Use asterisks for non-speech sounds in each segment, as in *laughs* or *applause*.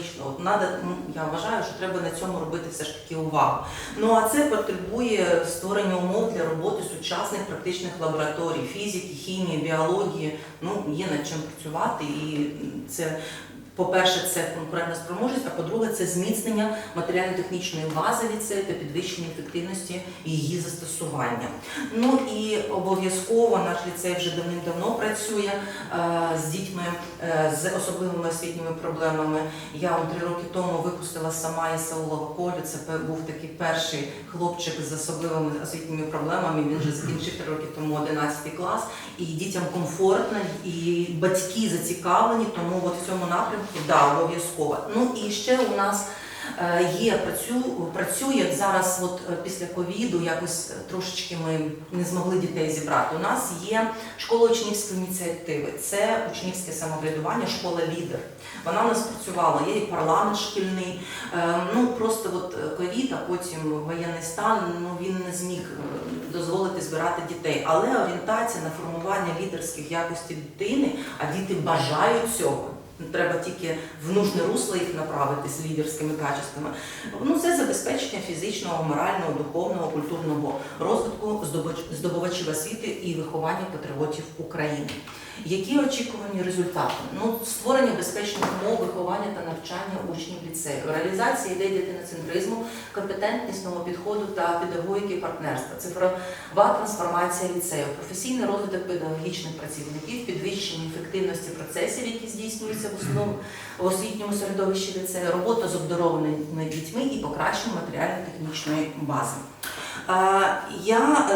логічно. От надо, ну, я вважаю, що треба на цьому робити все ж таки увагу. Ну а це потребує створення умов для роботи сучасних практичних лабораторій фізики, хімії, біології. Ну є над чим працювати, і це. По-перше, це конкурентна спроможність, а по-друге, це зміцнення матеріально-технічної бази ліцею та підвищення ефективності її застосування. Ну і обов'язково наш ліцей вже давним-давно працює е, з дітьми е, з особливими освітніми проблемами. Я три роки тому випустила сама Ісаулова Колю. Це був такий перший хлопчик з особливими освітніми проблемами. Він вже закінчив три роки тому 11 клас, і дітям комфортно, і батьки зацікавлені, тому от в цьому напрямку да, обов'язково. Ну і ще у нас. е, Є працю, працює зараз, от е, після ковіду, якось е, трошечки ми не змогли дітей зібрати. У нас є школа учнівської ініціативи, це учнівське самоврядування, школа лідер. Вона у нас працювала, є і парламент шкільний. Ну просто от ковід, а потім воєнний стан. Ну він не зміг дозволити збирати дітей. Але орієнтація на формування лідерських якостей дитини, а діти бажають цього. Треба тільки в нужне русло їх направити з лідерськими качествами. Ну це забезпечення фізичного, морального, духовного, культурного розвитку здобувачів освіти і виховання патріотів України. Які очікувані результати? Ну, створення безпечних умов виховання та навчання учнів ліцею, реалізація ідей дитиноцентризму, компетентнісного підходу та педагогіки партнерства, цифрова трансформація ліцею, професійний розвиток педагогічних працівників, підвищення ефективності процесів, які здійснюються в основному в освітньому середовищі ліцею, робота з обдарованими дітьми і покращення матеріально-технічної бази. Я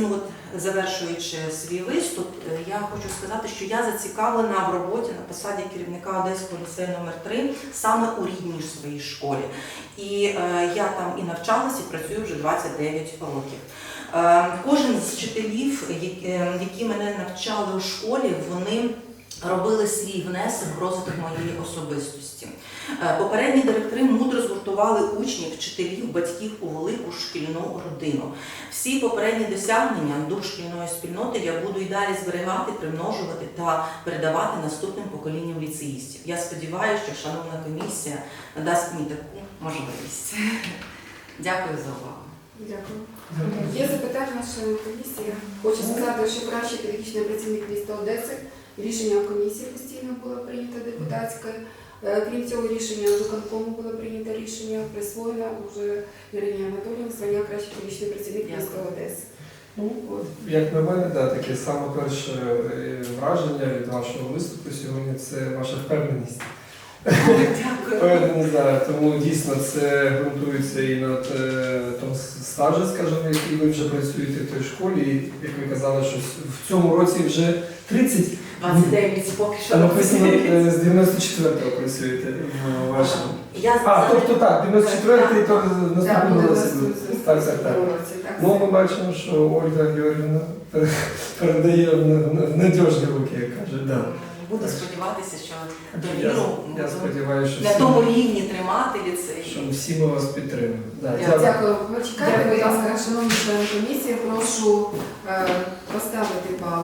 ну, от, завершуючи свій виступ, е, я хочу сказати, що я зацікавлена в роботі на посаді керівника Одеського ліцею номер 3 саме у рідній своїй школі. І е, я там і навчалась, і працюю вже 29 років. Е, кожен з вчителів, які мене навчали у школі, вони робили свій внесок в розвиток моєї особистості. Е, Попередні директори мудро згуртували учнів, вчителів, батьків у велику шкільну родину. Всі попередні досягнення дух шкільної спільноти я буду і далі зберігати, примножувати та передавати наступним поколінням ліцеїстів. Я сподіваюся, що шановна комісія надасть мені таку можливість. *laughs* Дякую за увагу. Дякую. Є запитання нашої комісії. Хочу сказати, що кращий педагогічний працівник міста Одеси. Рішення комісії постійно було прийнято депутатське. Е, Крім цього рішення виконкому було прийнято рішення, присвоєно вже Ірині Анатоліївні звання кращий педагогічний працівник міста Одеси. Ну, от, як на мене, да, таке саме перше е, враження від вашого виступу сьогодні це ваша впевненість. Впевненість, да, тому дійсно це ґрунтується і на е, тому стажі, скажімо, який ви вже працюєте в той школі. І, як ви казали, що в цьому році вже 30, 29 поки що. написано е, з 94-го працюєте в вашому. Я А, тобто так, 94-й, то Так, наступного році. наступного Так, так, так. так. Ну, ми бачимо, що Ольга Георгіївна передає в на- в в надіжні руки, як каже. Да. Буду сподіватися, що довіру я сподіваюся, що на всі, тому рівні тримати ліцей. що всі ми вас підтримуємо. Да, Дякую. дякую. Дякую. Почекайте, будь ласка, шановні члени комісії, прошу е, поставити бал.